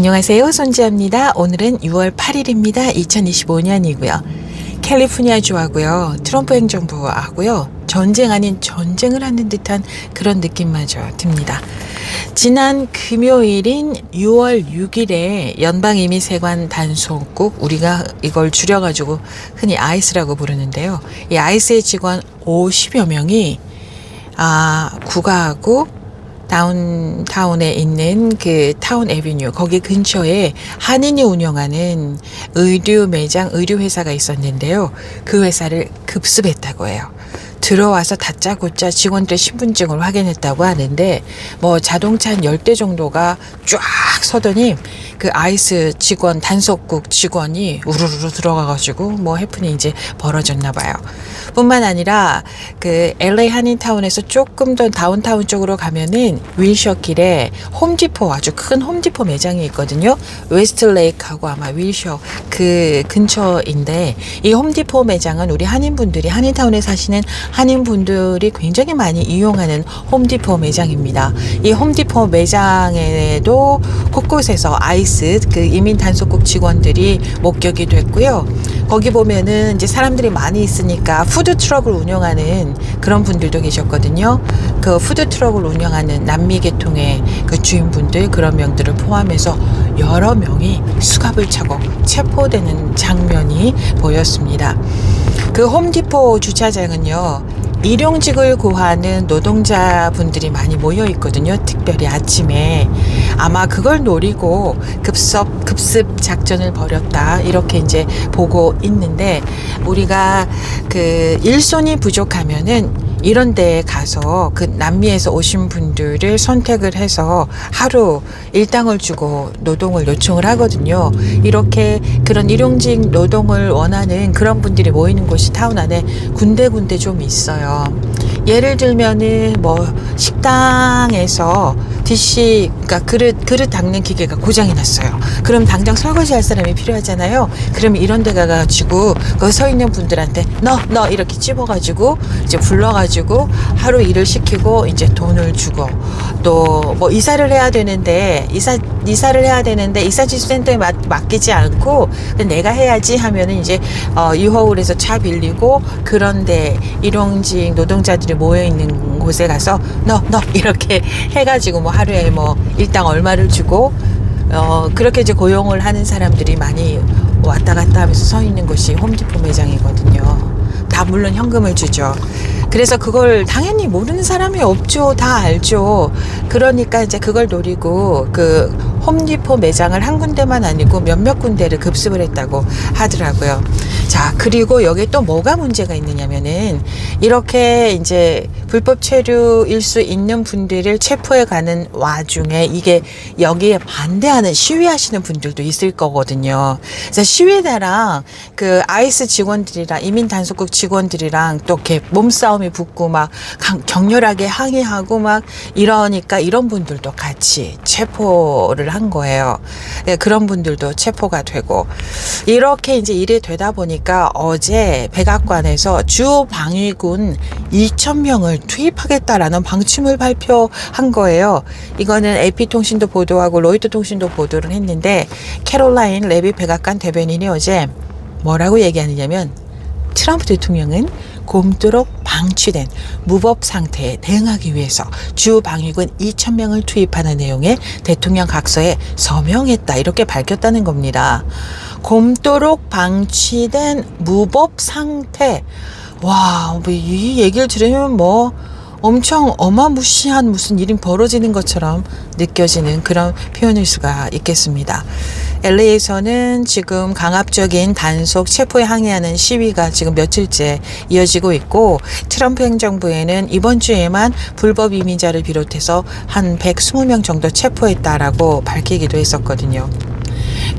안녕하세요. 손지아입니다. 오늘은 6월 8일입니다. 2025년이고요. 캘리포니아주하고요. 트럼프 행정부하고요. 전쟁 아닌 전쟁을 하는 듯한 그런 느낌마저 듭니다. 지난 금요일인 6월 6일에 연방이민세관 단속국 우리가 이걸 줄여가지고 흔히 아이스라고 부르는데요. 이 아이스의 직원 50여 명이 아 국가하고 다운타운에 있는 그 타운 에비뉴 거기 근처에 한인이 운영하는 의류 매장 의류 회사가 있었는데요. 그 회사를 급습했다고 해요. 들어와서 다짜고짜 직원들 신분증을 확인했다고 하는데 뭐 자동차 한 10대 정도가 쫙 서더니 그 아이스 직원 단속국 직원이 우르르 들어가가지고 뭐 해프닝 이제 벌어졌나 봐요. 뿐만 아니라 그 LA 한인타운에서 조금 더 다운타운 쪽으로 가면은 윌셔 길에 홈디포 아주 큰 홈디포 매장이 있거든요. 웨스트레이크하고 아마 윌셔 그 근처인데 이 홈디포 매장은 우리 한인분들이 한인타운에 사시는 한인분들이 굉장히 많이 이용하는 홈디포 매장입니다. 이 홈디포 매장에도 곳곳에서 아이스 그 이민 단속국 직원들이 목격이 됐고요. 거기 보면은 이제 사람들이 많이 있으니까 푸드 트럭을 운영하는 그런 분들도 계셨거든요. 그 푸드 트럭을 운영하는 남미 계통의 그 주인분들 그런 명들을 포함해서 여러 명이 수갑을 차고 체포되는 장면이 보였습니다. 그 홈디포 주차장은요. 일용직을 구하는 노동자분들이 많이 모여 있거든요. 특별히 아침에 아마 그걸 노리고 급섭 급습 작전을 벌였다 이렇게 이제 보고 있는데 우리가 그 일손이 부족하면은 이런 데에 가서 그 남미에서 오신 분들을 선택을 해서 하루 일당을 주고 노동을 요청을 하거든요. 이렇게 그런 일용직 노동을 원하는 그런 분들이 모이는 곳이 타운 안에 군데군데 좀 있어요. 예를 들면은 뭐 식당에서 디시 그러니까 그릇 그릇 닦는 기계가 고장이 났어요. 그럼 당장 설거지 할 사람이 필요하잖아요. 그럼 이런 데 가 가지고 거기 서 있는 분들한테 너너 이렇게 찝어가지고 이제 불러가지고 하루 일을 시키고 이제 돈을 주고 또 뭐 이사를 해야 되는데 이사 이사를 해야 되는데 이사지수 센터에 맡, 맡기지 않고 내가 해야지 하면은 이제 어, 유허울에서 차 빌리고 그런데 일용직 노동자들이 모여 있는 곳에 가서 너너 이렇게 해가지고 뭐 하루에 뭐 일당 얼마를 주고 어 그렇게 이제 고용을 하는 사람들이 많이 왔다 갔다 하면서 서 있는 곳이 홈디포 매장이거든요. 다 물론 현금을 주죠. 그래서 그걸 당연히 모르는 사람이 없죠. 다 알죠. 그러니까 이제 그걸 노리고 그 홈디포 매장을 한 군데만 아니고 몇몇 군데를 급습을 했다고 하더라고요. 자, 그리고 여기에 또 뭐가 문제가 있느냐면은 이렇게 이제 불법 체류일 수 있는 분들을 체포해 가는 와중에 이게 여기에 반대하는 시위하시는 분들도 있을 거거든요. 그래서 시위대랑 그 아이스 직원들이랑 이민 단속국 직원들이랑 또 이렇게 몸싸움이 붙고 막 강- 격렬하게 항의하고 막 이러니까 이런 분들도 같이 체포를 한 거예요. 예, 그런 분들도 체포가 되고 이렇게 이제 일이 되다 보니까 어제 백악관에서 주 방위군 2천 명을 투입하겠다라는 방침을 발표한 거예요. 이거는 AP 통신도 보도하고 로이터 통신도 보도를 했는데 캐롤라인 레비 백악관 대변인이 어제 뭐라고 얘기하느냐면 트럼프 대통령은 곰도록 방치된 무법 상태에 대응하기 위해서 주 방위군 2천 명을 투입하는 내용의 대통령 각서에 서명했다 이렇게 밝혔다는 겁니다. 곰도록 방치된 무법 상태. 와, 뭐 이 얘기를 들으면 뭐 엄청 어마무시한 무슨 일이 벌어지는 것처럼 느껴지는 그런 표현일 수가 있겠습니다. LA에서는 지금 강압적인 단속 체포에 항의하는 시위가 지금 며칠째 이어지고 있고 트럼프 행정부에는 이번 주에만 불법 이민자를 비롯해서 한 120명 정도 체포했다라고 밝히기도 했었거든요.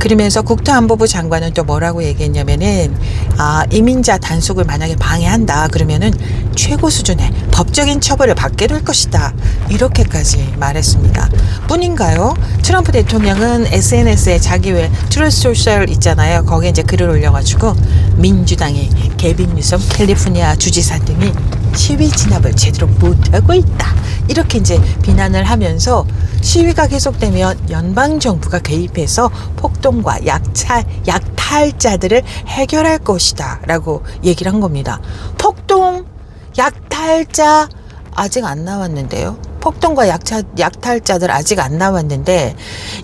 그러면서 국토안보부 장관은 또 뭐라고 얘기했냐면은 아 이민자 단속을 만약에 방해한다. 그러면은 최고 수준의 법적인 처벌을 받게 될 것이다 이렇게까지 말했습니다. 뿐인가요? 트럼프 대통령은 SNS에 자기 왜 트루스 소셜 있잖아요. 거기에 이제 글을 올려가지고 민주당의 개빈 뉴섬 캘리포니아 주지사 등이 시위 진압을 제대로 못하고 있다. 이렇게 이제 비난을 하면서 시위가 계속되면 연방 정부가 개입해서 폭동과 약차, 약탈자들을 해결할 것이다 라고 얘기를 한 겁니다. 폭동, 약탈자 아직 안 나왔는데요. 폭동과 약차, 약탈자들 아직 안 나왔는데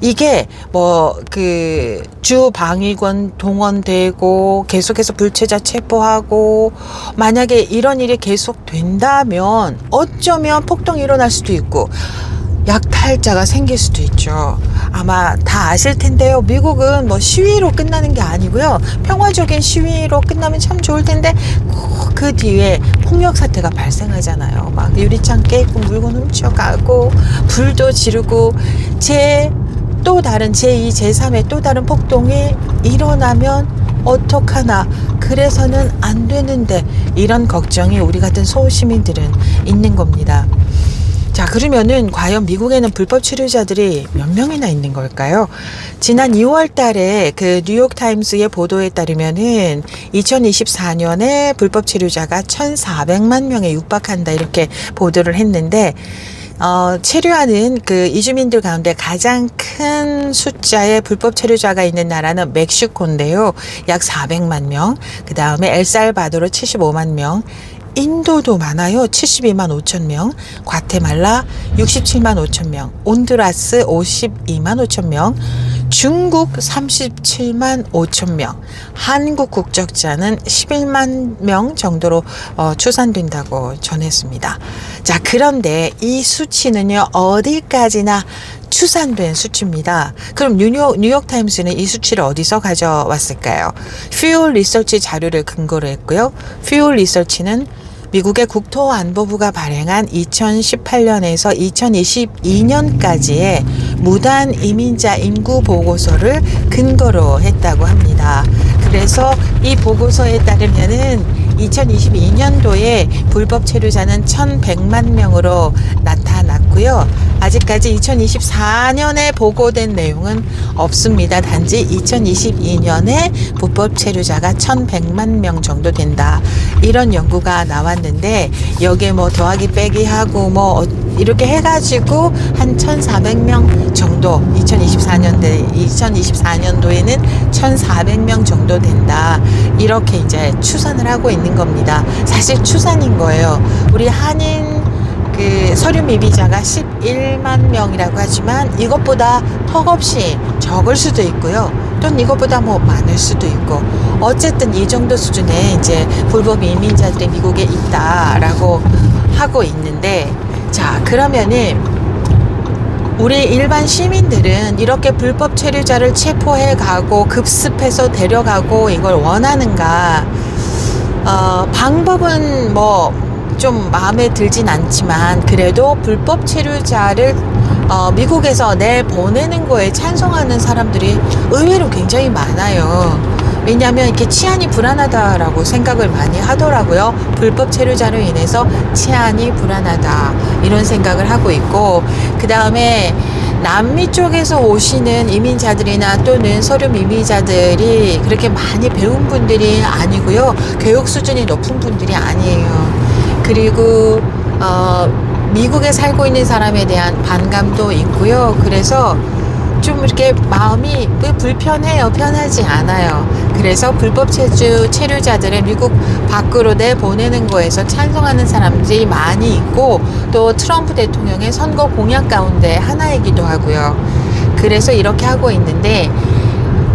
이게 뭐 그 주 방위권 동원되고 계속해서 불체자 체포하고 만약에 이런 일이 계속 된다면 어쩌면 폭동이 일어날 수도 있고 약탈자가 생길 수도 있죠. 아마 다 아실 텐데요. 미국은 뭐 시위로 끝나는 게 아니고요. 평화적인 시위로 끝나면 참 좋을 텐데 꼭그 뒤에 폭력 사태가 발생하잖아요. 막 유리창 깨고 물건 훔쳐가고 불도 지르고 제 또 다른 제2, 제3의 또 다른 폭동이 일어나면 어떡하나 그래서는 안 되는데 이런 걱정이 우리 같은 소시민들은 있는 겁니다. 자, 그러면은 과연 미국에는 불법 치료자들이 몇 명이나 있는 걸까요? 지난 2월 달에 그 뉴욕 타임스의 보도에 따르면은 2024년에 불법 치료자가 1,400만 명에 육박한다 이렇게 보도를 했는데 어, 체류하는 그 이주민들 가운데 가장 큰 숫자의 불법 체류자가 있는 나라는 멕시코인데요. 약 400만 명. 그 다음에 엘살바도르 75만 명. 인도도 많아요. 72만 5천 명. 과테말라 67만 5천 명. 온두라스 52만 5천 명. 중국 37만 5천 명. 한국 국적자는 11만 명 정도로 어, 추산된다고 전했습니다. 자, 그런데 이 수치는요, 어디까지나 추산된 수치입니다. 그럼 뉴욕, 뉴욕타임스는 이 수치를 어디서 가져왔을까요? 퓨얼 리서치 자료를 근거로 했고요. 퓨얼 리서치는 미국의 국토안보부가 발행한 2018년에서 2022년까지의 무단 이민자 인구 보고서를 근거로 했다고 합니다. 그래서 이 보고서에 따르면은 2022년도에 불법 체류자는 1,100만 명으로 나타났고요. 아직까지 2024년에 보고된 내용은 없습니다. 단지 2022년에 불법 체류자가 1,100만 명 정도 된다. 이런 연구가 나왔는데 여기에 뭐 더하기 빼기 하고 뭐 이렇게 해가지고 한 1,400명 정도 2024년대 2024년도에는 1,400명 정도 된다. 이렇게 이제 추산을 하고 있는 겁니다. 사실 추산인 거예요. 우리 한인 그 서류 미비자가 11만 명이라고 하지만 이것보다 턱없이 적을 수도 있고요. 또는 이것보다 뭐 많을 수도 있고 어쨌든 이 정도 수준의 이제 불법 이민자들이 미국에 있다라고 하고 있는데 자 그러면은 우리 일반 시민들은 이렇게 불법 체류자를 체포해 가고 급습해서 데려가고 이걸 원하는가 어, 방법은 뭐 좀 마음에 들진 않지만 그래도 불법 체류자를 어, 미국에서 내 보내는 거에 찬성하는 사람들이 의외로 굉장히 많아요. 왜냐하면 이렇게 치안이 불안하다라고 생각을 많이 하더라고요. 불법 체류자로 인해서 치안이 불안하다 이런 생각을 하고 있고 그 다음에 남미 쪽에서 오시는 이민자들이나 또는 서류 미미자들이 그렇게 많이 배운 분들이 아니고요. 교육 수준이 높은 분들이 아니에요. 그리고 어, 미국에 살고 있는 사람에 대한 반감도 있고요. 그래서 좀 이렇게 마음이 불편해요. 편하지 않아요. 그래서 불법 체류, 체류자들을 미국 밖으로 내보내는 거에서 찬성하는 사람들이 많이 있고 또 트럼프 대통령의 선거 공약 가운데 하나이기도 하고요. 그래서 이렇게 하고 있는데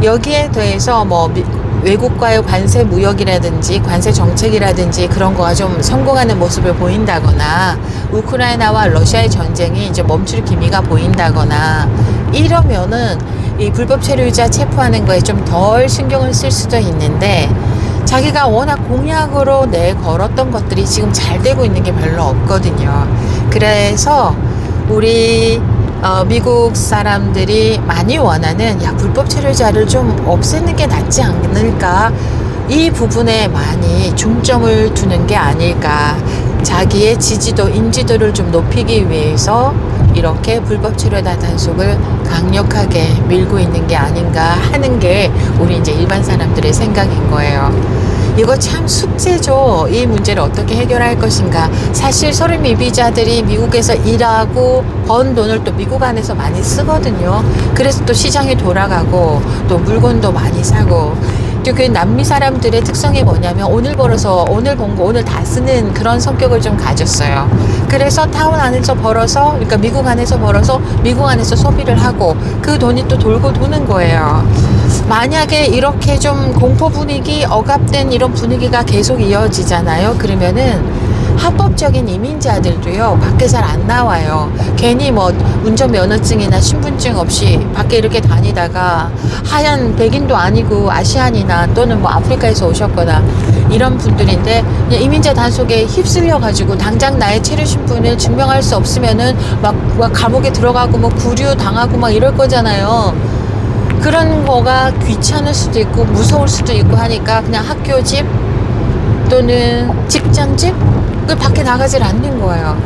여기에 더해서 뭐 미, 외국과의 관세 무역이라든지 관세 정책이라든지 그런 거가 좀 성공하는 모습을 보인다거나 우크라이나와 러시아의 전쟁이 이제 멈출 기미가 보인다거나 이러면은 이 불법 체류자 체포하는 거에 좀 덜 신경을 쓸 수도 있는데 자기가 워낙 공약으로 내 걸었던 것들이 지금 잘 되고 있는 게 별로 없거든요. 그래서 우리 어, 미국 사람들이 많이 원하는 야 불법 체류자를 좀 없애는 게 낫지 않을까 이 부분에 많이 중점을 두는 게 아닐까 자기의 지지도, 인지도를 좀 높이기 위해서 이렇게 불법 체류다 단속을 강력하게 밀고 있는 게 아닌가 하는 게 우리 이제 일반 사람들의 생각인 거예요. 이거 참 숙제죠. 이 문제를 어떻게 해결할 것인가. 사실 서른 미비자들이 미국에서 일하고 번 돈을 또 미국 안에서 많이 쓰거든요. 그래서 또 시장이 돌아가고 또 물건도 많이 사고. 또그 남미 사람들의 특성이 뭐냐면 오늘 벌어서 오늘 번 거 오늘 다 쓰는 그런 성격을 좀 가졌어요. 그래서 타운 안에서 벌어서 그러니까 미국 안에서 벌어서 미국 안에서 소비를 하고 그 돈이 또 돌고 도는 거예요. 만약에 이렇게 좀 공포 분위기 억압된 이런 분위기가 계속 이어지잖아요. 그러면은 합법적인 이민자들도요 밖에 잘 안 나와요. 괜히 뭐 운전면허증이나 신분증 없이 밖에 이렇게 다니다가 하얀 백인도 아니고 아시안이나 또는 뭐 아프리카에서 오셨거나 이런 분들인데 이민자 단속에 휩쓸려 가지고 당장 나의 체류 신분을 증명할 수 없으면은 막, 막 감옥에 들어가고 뭐 구류 당하고 막 이럴 거잖아요. 그런 거가 귀찮을 수도 있고 무서울 수도 있고 하니까 그냥 학교 집 또는 직장 집을 밖에 나가질 않는 거예요.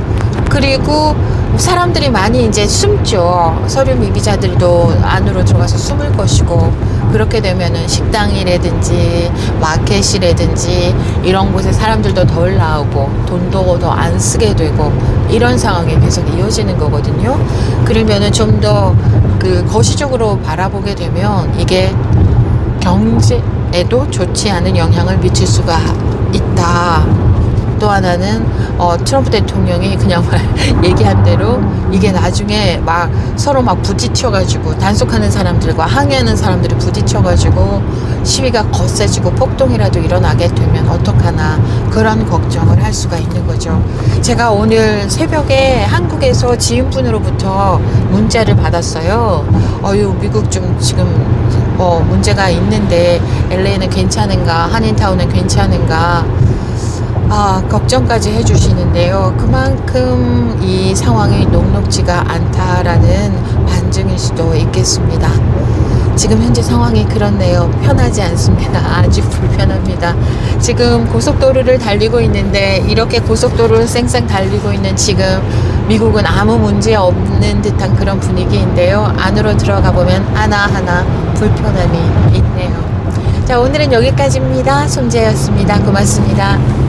그리고 사람들이 많이 이제 숨죠. 서류 미비자들도 안으로 들어가서 숨을 것이고 그렇게 되면은 식당이라든지 마켓이라든지 이런 곳에 사람들도 덜 나오고 돈도 더 안 쓰게 되고 이런 상황이 계속 이어지는 거거든요. 그러면은 좀 더 그 거시적으로 바라보게 되면 이게 경제에도 좋지 않은 영향을 미칠 수가 있 다. 또 하나는 어, 트럼프 대통령이 그냥 말 얘기한 대로 이게 나중에 막 서로 막 부딪혀가지고 단속하는 사람들과 항의하는 사람들이 부딪혀가지고 시위가 거세지고 폭동이라도 일어나게 되면 어떡하나 그런 걱정을 할 수가 있는 거죠. 제가 오늘 새벽에 한국에서 지인분으로부터 문자를 받았어요. 어유 미국 좀 지금 뭐 문제가 있는데 LA는 괜찮은가 한인타운은 괜찮은가 아, 걱정까지 해주시는데요. 그만큼 이 상황이 녹록지가 않다라는 반증일 수도 있겠습니다. 지금 현재 상황이 그렇네요. 편하지 않습니다. 아주 불편합니다. 지금 고속도로를 달리고 있는데 이렇게 고속도로를 쌩쌩 달리고 있는 지금 미국은 아무 문제 없는 듯한 그런 분위기인데요. 안으로 들어가 보면 하나하나 불편함이 있네요. 자, 오늘은 여기까지입니다. 손재였습니다. 고맙습니다.